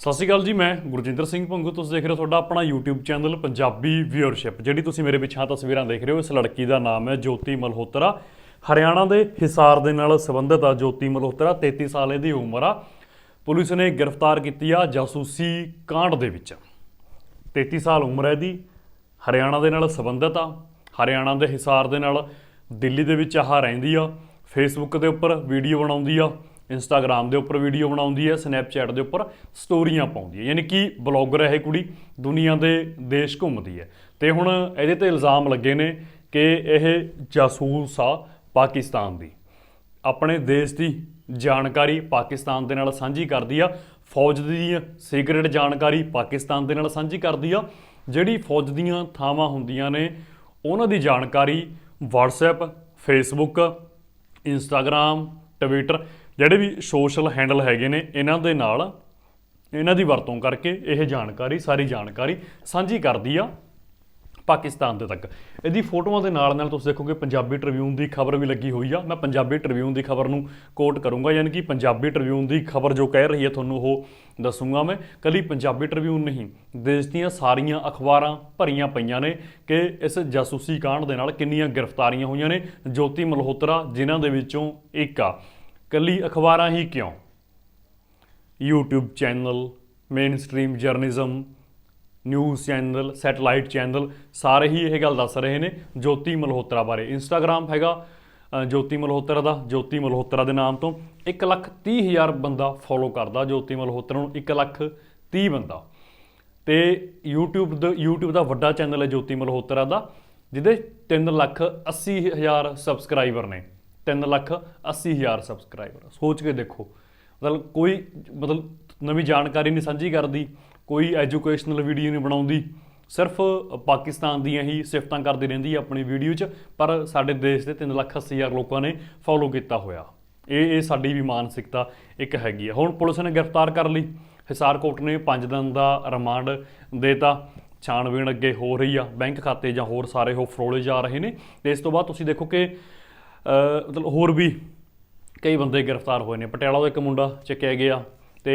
ਸਤਿ ਸ਼੍ਰੀ ਅਕਾਲ ਜੀ, ਮੈਂ ਗੁਰਜਿੰਦਰ ਸਿੰਘ ਭੰਗੂ। ਤੁਸੀਂ ਦੇਖ ਰਹੇ ਹੋ ਤੁਹਾਡਾ ਆਪਣਾ YouTube ਚੈਨਲ, ਪੰਜਾਬੀ ਵਿਊਅਰਸ਼ਿਪ ਜਿਹੜੀ ਤੁਸੀਂ ਮੇਰੇ ਪਿੱਛੇ ਤਸਵੀਰਾਂ ਦੇਖ ਰਹੇ ਹੋ, ਇਸ ਲੜਕੀ ਦਾ ਨਾਮ ਹੈ ਜੋਤੀ ਮਲਹੋਤਰਾ। ਹਰਿਆਣਾ ਦੇ ਹਿਸਾਰ ਦੇ ਨਾਲ ਸੰਬੰਧਿਤ ਆ ਜੋਤੀ ਮਲਹੋਤਰਾ 33 ਸਾਲ ਇਹਦੀ ਉਮਰ ਆ। ਪੁਲਿਸ ਨੇ ਗ੍ਰਿਫਤਾਰ ਕੀਤੀ ਆ ਜਾਸੂਸੀ ਕਾਂਡ ਦੇ ਵਿੱਚ। 33 ਸਾਲ ਉਮਰ ਹੈ ਦੀ ਹਰਿਆਣਾ ਦੇ ਨਾਲ ਸੰਬੰਧਿਤ ਆ। ਹਰਿਆਣਾ ਦੇ ਹਿਸਾਰ ਦੇ ਨਾਲ ਦਿੱਲੀ ਦੇ ਵਿੱਚ ਆਹ ਰਹਿੰਦੀ ਆ। ਫੇਸਬੁੱਕ ਦੇ ਉੱਪਰ ਵੀਡੀਓ ਬਣਾਉਂਦੀ ਆ। ਇੰਸਟਾਗ੍ਰam ਦੇ ਉੱਪਰ ਵੀਡੀਓ ਬਣਾਉਂਦੀ ਹੈ ਸਨੈਪਚੈਟ ਦੇ ਉੱਪਰ ਸਟੋਰੀਆਂ ਪਾਉਂਦੀ ਹੈ। ਯਾਨੀ ਕਿ ਬਲੌਗਰ ਹੈ ਇਹ ਕੁੜੀ, ਦੁਨੀਆ ਦੇ ਦੇਸ਼ ਘੁੰਮਦੀ ਹੈ। ਤੇ ਹੁਣ ਇਹਦੇ ਤੇ ਇਲਜ਼ਾਮ ਲੱਗੇ ਨੇ ਕਿ ਇਹ ਜਾਸੂਸ ਆ ਪਾਕਿਸਤਾਨ ਦੀ। ਆਪਣੇ ਦੇਸ਼ ਦੀ ਜਾਣਕਾਰੀ ਪਾਕਿਸਤਾਨ ਦੇ ਨਾਲ ਸਾਂਝੀ ਕਰਦੀ ਆ। ਫੌਜ ਦੀ ਸੀਕ੍ਰੀਟ ਜਾਣਕਾਰੀ ਪਾਕਿਸਤਾਨ ਦੇ ਨਾਲ ਸਾਂਝੀ ਕਰਦੀ ਆ। ਜਿਹੜੀ ਫੌਜ ਦੀਆਂ ਥਾਵਾਂ ਹੁੰਦੀਆਂ ਨੇ, ਉਹਨਾਂ ਦੀ ਜਾਣਕਾਰੀ WhatsApp, Facebook, Instagram, Twitter ਜਿਹੜੇ ਵੀ ਸੋਸ਼ਲ ਹੈਂਡਲ ਹੈਗੇ ਨੇ, ਇਹਨਾਂ ਦੇ ਨਾਲ ਇਹਨਾਂ ਦੀ ਵਰਤੋਂ ਕਰਕੇ ਇਹ ਜਾਣਕਾਰੀ, ਸਾਰੀ ਜਾਣਕਾਰੀ ਸਾਂਝੀ ਕਰਦੀ ਆ ਪਾਕਿਸਤਾਨ ਦੇ ਤੱਕ। ਇਹਦੀ ਫੋਟੋਆਂ ਦੇ ਨਾਲ ਨਾਲ ਤੁਸੀਂ ਦੇਖੋਗੇ ਪੰਜਾਬੀ ਟ੍ਰਿਬਿਊਨ ਦੀ ਖਬਰ ਵੀ ਲੱਗੀ ਹੋਈ ਆ। ਮੈਂ ਪੰਜਾਬੀ ਟ੍ਰਿਬਿਊਨ ਦੀ ਖਬਰ ਨੂੰ ਕੋਟ ਕਰੂੰਗਾ, ਯਾਨੀ ਕਿ ਪੰਜਾਬੀ ਟ੍ਰਿਬਿਊਨ ਦੀ ਖਬਰ ਜੋ ਕਹਿ ਰਹੀ ਹੈ ਤੁਹਾਨੂੰ ਉਹ ਦੱਸੂੰਗਾ ਮੈਂ। ਕੱਲੀ ਪੰਜਾਬੀ ਟ੍ਰਿਬਿਊਨ ਨਹੀਂ, ਦੇਸ਼ ਦੀਆਂ ਸਾਰੀਆਂ ਅਖਬਾਰਾਂ ਭਰੀਆਂ ਪਈਆਂ ਨੇ ਕਿ ਇਸ ਜਾਸੂਸੀ ਕਾਂਡ ਦੇ ਨਾਲ ਕਿੰਨੀਆਂ ਗ੍ਰਿਫਤਾਰੀਆਂ ਹੋਈਆਂ ਨੇ। ਜੋਤੀ ਮਲਹੋਤਰਾ, ਜਿਨ੍ਹਾਂ ਦੇ ਵਿੱਚੋਂ ਇੱਕ ਆ। ਕੱਲੀ ਅਖਬਾਰਾਂ ਹੀ ਕਿਉਂ? YouTube channel main mainstream journalism news channel satellite channel ਸਾਰੇ ਹੀ ਇਹ ਗੱਲ ਦੱਸ ਰਹੇ ਨੇ ਜੋਤੀ ਮਲਹੋਤਰਾ ਬਾਰੇ। ਇੰਸਟਾਗ੍ਰam ਹੈਗਾ ਜੋਤੀ ਮਲਹੋਤਰਾ ਦਾ, ਜੋਤੀ ਮਲਹੋਤਰਾ ਦੇ ਨਾਮ ਤੋਂ 1 ਲੱਖ 30 ਹਜ਼ਾਰ ਬੰਦਾ ਫੋਲੋ ਕਰਦਾ, ਜੋਤੀ ਮਲਹੋਤਰਾ ਨੂੰ 1 ਲੱਖ 30 ਬੰਦਾ। ਤੇ YouTube ਦਾ YouTube ਦਾ ਵੱਡਾ ਚੈਨਲ ਹੈ ਜੋਤੀ ਮਲਹੋਤਰਾ ਦਾ, ਜਿਹਦੇ 3 ਲੱਖ 80 ਹਜ਼ਾਰ ਸਬਸਕ੍ਰਾਈਬਰ ਨੇ। 3 ਲੱਖ 80 ਹਜ਼ਾਰ ਸਬਸਕ੍ਰਾਈਬਰ ਸੋਚ ਕੇ ਦੇਖੋ। ਮਤਲਬ ਕੋਈ, ਮਤਲਬ ਨਵੀਂ ਜਾਣਕਾਰੀ ਨਹੀਂ ਸਾਂਝੀ ਕਰਦੀ, ਕੋਈ ਐਜੂਕੇਸ਼ਨਲ ਵੀਡੀਓ ਨਹੀਂ ਬਣਾਉਂਦੀ। ਸਿਰਫ ਪਾਕਿਸਤਾਨ ਦੀਆਂ ਹੀ ਸਿਫਤਾਂ ਕਰਦੀ ਰਹਿੰਦੀ ਹੈ ਆਪਣੀ ਵੀਡੀਓ 'ਚ, ਪਰ ਸਾਡੇ ਦੇਸ਼ ਦੇ 3 ਲੱਖ 80 ਹਜ਼ਾਰ ਲੋਕਾਂ ਨੇ ਫੋਲੋ ਕੀਤਾ ਹੋਇਆ। ਇਹ ਇਹ ਸਾਡੀ ਵੀ ਮਾਨਸਿਕਤਾ ਇੱਕ ਹੈਗੀ ਹੈ ਹੁਣ ਪੁਲਿਸ ਨੇ ਗ੍ਰਿਫਤਾਰ ਕਰ ਲਈ। ਹਿਸਾਰ ਕੋਰਟ ਨੇ 5 ਦਿਨ ਦਾ ਰਿਮਾਂਡ ਦੇਤਾ। ਛਾਣਬੀਣ ਅੱਗੇ ਹੋ ਰਹੀ ਆ। ਬੈਂਕ ਖਾਤੇ ਜਾਂ ਹੋਰ ਸਾਰੇ ਉਹ ਫਰੋਲੇ ਜਾ ਰਹੇ ਨੇ। ਤੇ ਇਸ ਤੋਂ ਬਾਅਦ ਤੁਸੀਂ ਦੇਖੋ ਕਿ ਮਤਲਬ ਹੋਰ ਵੀ ਕਈ ਬੰਦੇ ਗ੍ਰਿਫਤਾਰ ਹੋਏ ਨੇ। ਪਟਿਆਲਾ ਦਾ ਇੱਕ ਮੁੰਡਾ ਚੱਕਿਆ ਗਿਆ ਤੇ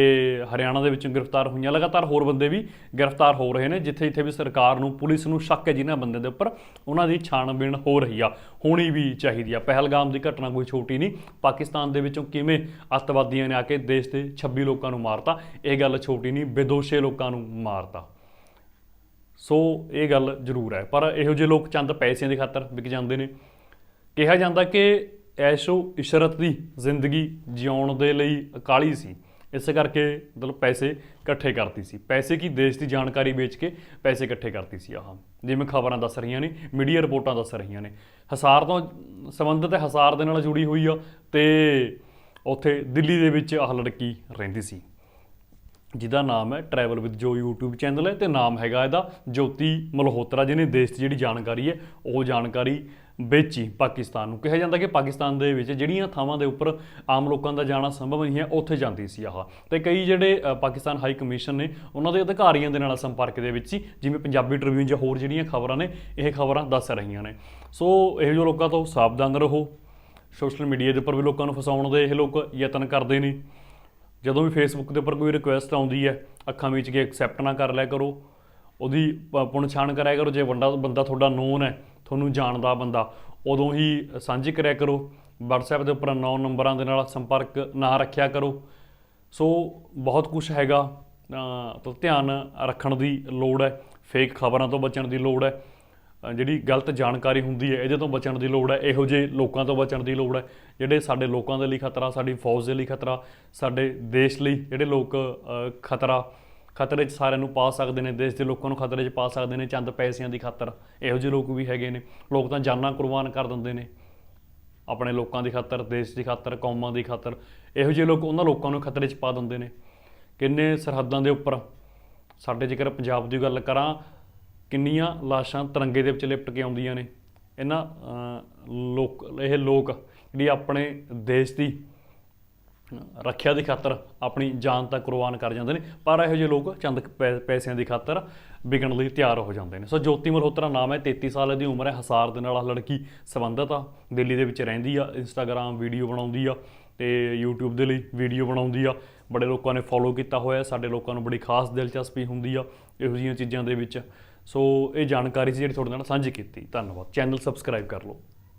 ਹਰਿਆਣਾ ਦੇ ਵਿੱਚੋਂ ਗ੍ਰਿਫਤਾਰ ਹੋਈਆਂ। ਲਗਾਤਾਰ ਹੋਰ ਬੰਦੇ ਵੀ ਗ੍ਰਿਫਤਾਰ ਹੋ ਰਹੇ ਨੇ, ਜਿੱਥੇ ਜਿੱਥੇ ਵੀ ਸਰਕਾਰ ਨੂੰ, ਪੁਲਿਸ ਨੂੰ ਸ਼ੱਕ ਹੈ ਜਿਨ੍ਹਾਂ ਬੰਦੇ ਦੇ ਉੱਪਰ ਉਹਨਾਂ ਦੀ ਛਾਣਬੀਣ ਹੋ ਰਹੀ ਆ। ਹੋਣੀ ਵੀ ਚਾਹੀਦੀ ਆ। ਪਹਿਲਗਾਮ ਦੀ ਘਟਨਾ ਕੋਈ ਛੋਟੀ ਨਹੀਂ। ਪਾਕਿਸਤਾਨ ਦੇ ਵਿੱਚੋਂ ਕਿਵੇਂ ਅੱਤਵਾਦੀਆਂ ਨੇ ਆ ਕੇ ਦੇਸ਼ ਦੇ 26 ਲੋਕਾਂ ਨੂੰ ਮਾਰਤਾ, ਇਹ ਗੱਲ ਛੋਟੀ ਨਹੀਂ, ਬੇਦੋਸ਼ੇ ਲੋਕਾਂ ਨੂੰ ਮਾਰਤਾ। ਸੋ ਇਹ ਗੱਲ ਜ਼ਰੂਰ ਹੈ। ਪਰ ਇਹੋ ਜਿਹੇ ਲੋਕ ਚੰਦ ਪੈਸਿਆਂ ਦੇ ਖਾਤਰ ਵਿਕ ਜਾਂਦੇ ਨੇ। ਕਿਹਾ ਜਾਂਦਾ ਕਿ ਐਸ਼ੋ ਇਸ਼ਰਤ ਦੀ ਜ਼ਿੰਦਗੀ ਜਿਉਣ ਦੇ ਲਈ ਅਕਾਲੀ ਸੀ। ਇਸ ਕਰਕੇ ਮਤਲਬ ਪੈਸੇ ਇਕੱਠੇ ਕਰਦੀ ਸੀ। ਪੈਸੇ ਕੀ ਦੇਸ਼ ਦੀ ਜਾਣਕਾਰੀ ਵੇਚ ਕੇ ਪੈਸੇ ਇਕੱਠੇ ਕਰਦੀ ਸੀ ਆਹ। ਜਿਵੇਂ ਖਬਰਾਂ ਦੱਸ ਰਹੀਆਂ ਨੇ, ਮੀਡੀਆ ਰਿਪੋਰਟਾਂ ਦੱਸ ਰਹੀਆਂ ਨੇ। ਹਸਾਰ ਤੋਂ ਸੰਬੰਧਿਤ ਹੈ ਹਸਾਰ ਦੇ ਨਾਲ ਜੁੜੀ ਹੋਈ ਆ ਤੇ ਉੱਥੇ ਦਿੱਲੀ ਦੇ ਵਿੱਚ ਆਹ ਲੜਕੀ ਰਹਿੰਦੀ ਸੀ। ਜਿਹਦਾ ਨਾਮ ਹੈ ਟਰੈਵਲ ਵਿਦ ਜੋ YouTube ਚੈਨਲ ਹੈ ਤੇ ਨਾਮ ਹੈਗਾ ਇਹਦਾ ਜੋਤੀ ਮਲਹੋਤਰਾ, ਜਿਹਨੇ ਦੇਸ਼ ਦੀ ਜਿਹੜੀ ਜਾਣਕਾਰੀ ਹੈ, ਉਹ ਜਾਣਕਾਰੀ ਵੇਚੀ ਪਾਕਿਸਤਾਨ ਨੂੰ। ਕਿਹਾ ਜਾਂਦਾ ਕਿ ਪਾਕਿਸਤਾਨ ਦੇ ਵਿੱਚ ਜਿਹੜੀਆਂ ਥਾਵਾਂ ਦੇ ਉੱਪਰ ਆਮ ਲੋਕਾਂ ਦਾ ਜਾਣਾ ਸੰਭਵ ਨਹੀਂ ਹੈ, ਉੱਥੇ ਜਾਂਦੀ ਸੀ ਆਹ। ਤੇ ਕਈ ਜਿਹੜੇ ਪਾਕਿਸਤਾਨ ਹਾਈ ਕਮਿਸ਼ਨ ਨੇ, ਉਹਨਾਂ ਦੇ ਅਧਿਕਾਰੀਆਂ ਦੇ ਨਾਲ ਸੰਪਰਕ ਦੇ ਵਿੱਚ ਸੀ, ਜਿਵੇਂ ਪੰਜਾਬੀ ਟ੍ਰਿਬਿਊਨ ਜਾਂ ਹੋਰ ਜਿਹੜੀਆਂ ਖਬਰਾਂ ਨੇ, ਇਹ ਖਬਰਾਂ ਦੱਸ ਰਹੀਆਂ ਨੇ। ਸੋ ਇਹੋ ਜਿਹੇ ਲੋਕਾਂ ਤੋਂ ਸਾਵਧਾਨ ਰਹੋ। ਸੋਸ਼ਲ ਮੀਡੀਆ ਦੇ ਉੱਪਰ ਵੀ ਲੋਕਾਂ ਨੂੰ ਫਸਾਉਣ ਦੇ ਇਹ ਲੋਕ ਯਤਨ ਕਰਦੇ ਨੇ। ਜਦੋਂ ਵੀ ਫੇਸਬੁੱਕ ਦੇ ਉੱਪਰ ਕੋਈ ਰਿਕੁਐਸਟ ਆਉਂਦੀ ਹੈ, ਅੱਖਾਂ ਵਿੱਚ ਕੇ ਐਕਸੈਪਟ ਨਾ ਕਰ ਲਿਆ ਕਰੋ। ਉਹਦੀ ਪ- ਪੁਣਛਾਣ ਕਰਿਆ ਕਰੋ, ਜੇ ਬੰਦਾ ਬੰਦਾ ਤੁਹਾਡਾ ਨੋਨ ਹੈ ਤੁਹਾਨੂੰ ਜਾਣਦਾ ਬੰਦਾ। ਉਦੋਂ ਹੀ ਸਾਂਝੀ ਕਰਿਆ ਕਰੋ। WhatsApp ਦੇ ਉੱਪਰ ਨੌ ਨੰਬਰਾਂ ਦੇ ਨਾਲ ਸੰਪਰਕ ਨਾ ਰੱਖਿਆ ਕਰੋ। ਸੋ ਬਹੁਤ ਕੁਝ ਹੈਗਾ ਤਾਂ ਧਿਆਨ ਰੱਖਣ ਦੀ ਲੋੜ ਹੈ। ਫੇਕ ਖਬਰਾਂ ਤੋਂ ਬਚਣ ਦੀ ਲੋੜ ਹੈ। ਜਿਹੜੀ ਗਲਤ ਜਾਣਕਾਰੀ ਹੁੰਦੀ ਹੈ, ਇਹਦੇ ਤੋਂ ਬਚਣ ਦੀ ਲੋੜ ਹੈ। ਇਹੋ ਜਿਹੇ ਲੋਕਾਂ ਤੋਂ ਬਚਣ ਦੀ ਲੋੜ ਹੈ, ਜਿਹੜੇ ਸਾਡੇ ਲੋਕਾਂ ਦੇ ਲਈ ਖਤਰਾ, ਸਾਡੀ ਫੌਜ ਦੇ ਲਈ ਖਤਰਾ, ਸਾਡੇ ਦੇਸ਼ ਲਈ ਜਿਹੜੇ ਲੋਕ ਖਤਰਾ। ਖਤਰੇ 'ਚ ਸਾਰਿਆਂ ਨੂੰ ਪਾ ਸਕਦੇ ਨੇ, ਦੇਸ਼ ਦੇ ਲੋਕਾਂ ਨੂੰ ਖਤਰੇ 'ਚ ਪਾ ਸਕਦੇ ਨੇ, ਚੰਦ ਪੈਸਿਆਂ ਦੀ ਖਾਤਰ। ਇਹੋ ਜਿਹੇ ਲੋਕ ਵੀ ਹੈਗੇ ਨੇ। ਲੋਕ ਤਾਂ ਜਾਨਾਂ ਕੁਰਬਾਨ ਕਰ ਦਿੰਦੇ ਨੇ। ਆਪਣੇ ਲੋਕਾਂ ਦੀ ਖਾਤਰ, ਦੇਸ਼ ਦੀ ਖਾਤਰ, ਕੌਮਾਂ ਦੀ ਖਾਤਰ। ਇਹੋ ਜਿਹੇ ਲੋਕ ਉਹਨਾਂ ਲੋਕਾਂ ਨੂੰ ਖਤਰੇ 'ਚ ਪਾ ਦਿੰਦੇ ਨੇ। ਕਿੰਨੇ ਸਰਹੱਦਾਂ ਦੇ ਉੱਪਰ, ਸਾਡੇ ਜੇਕਰ ਪੰਜਾਬ ਦੀ ਗੱਲ ਕਰਾਂ, ਕਿੰਨੀਆਂ ਲਾਸ਼ਾਂ ਤਿਰੰਗੇ ਦੇ ਵਿੱਚ ਲਿਪਟ ਕੇ ਆਉਂਦੀਆਂ ਨੇ। ਇਹਨਾਂ ਲੋਕ, ਇਹ ਲੋਕ ਜਿਹੜੀ ਆਪਣੇ ਦੇਸ਼ ਦੀ ਰੱਖਿਆ ਦੀ ਖਾਤਰ ਆਪਣੀ ਜਾਨ ਤੱਕ ਕੁਰਬਾਨ ਕਰ ਜਾਂਦੇ ਨੇ, ਪਰ ਇਹੋ ਜਿਹੇ ਲੋਕ ਚੰਦ ਪੈ- ਪੈਸਿਆਂ ਦੀ ਖਾਤਰ ਵਿਕਣ ਲਈ ਤਿਆਰ ਹੋ ਜਾਂਦੇ ਨੇ। ਸੋ ਜੋਤੀ ਮਲਹੋਤਰਾ ਨਾਮ ਹੈ 33 ਸਾਲ ਦੀ ਉਮਰ ਹੈ, ਹਸਾਰ ਦੇ ਨਾਲ ਆਹ ਲੜਕੀ ਸੰਬੰਧਿਤ ਆ, ਦਿੱਲੀ ਦੇ ਵਿੱਚ ਰਹਿੰਦੀ ਆ ਇੰਸਟਾਗ੍ਰam ਵੀਡੀਓ ਬਣਾਉਂਦੀ ਆ ਤੇ YouTube ਦੇ ਲਈ ਵੀਡੀਓ ਬਣਾਉਂਦੀ ਆ। ਬੜੇ ਲੋਕਾਂ ਨੇ ਫੋਲੋ ਕੀਤਾ ਹੋਇਆ ਸਾਡੇ ਲੋਕਾਂ ਨੂੰ ਬੜੀ ਖਾਸ ਦਿਲਚਸਪੀ ਹੁੰਦੀ ਆ ਇਹੋ ਜਿਹੀਆਂ ਚੀਜ਼ਾਂ ਦੇ ਵਿੱਚ। ਸੋ ਇਹ ਜਾਣਕਾਰੀ ਸੀ ਜਿਹੜੀ ਤੁਹਾਡੇ ਨਾਲ ਸਾਂਝੀ ਕੀਤੀ। ਧੰਨਵਾਦ। ਚੈਨਲ ਸਬਸਕ੍ਰਾਈਬ ਕਰ ਲਓ।